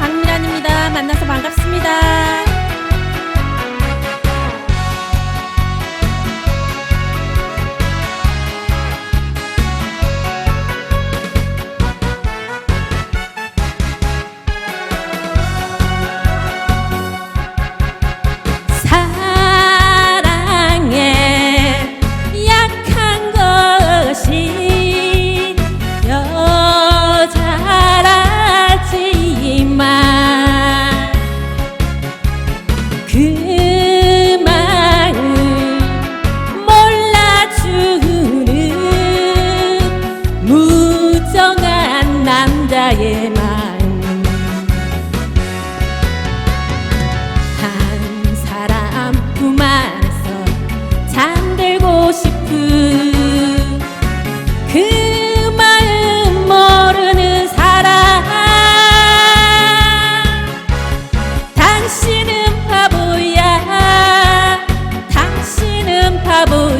박미란입니다. 만나서 반갑습니다. 멀쩡한 남자의 마음. 한 사람 품 안에서 잠들고 싶은 그 마음 모르는 사람. 당신은 바보야. 당신은 바보.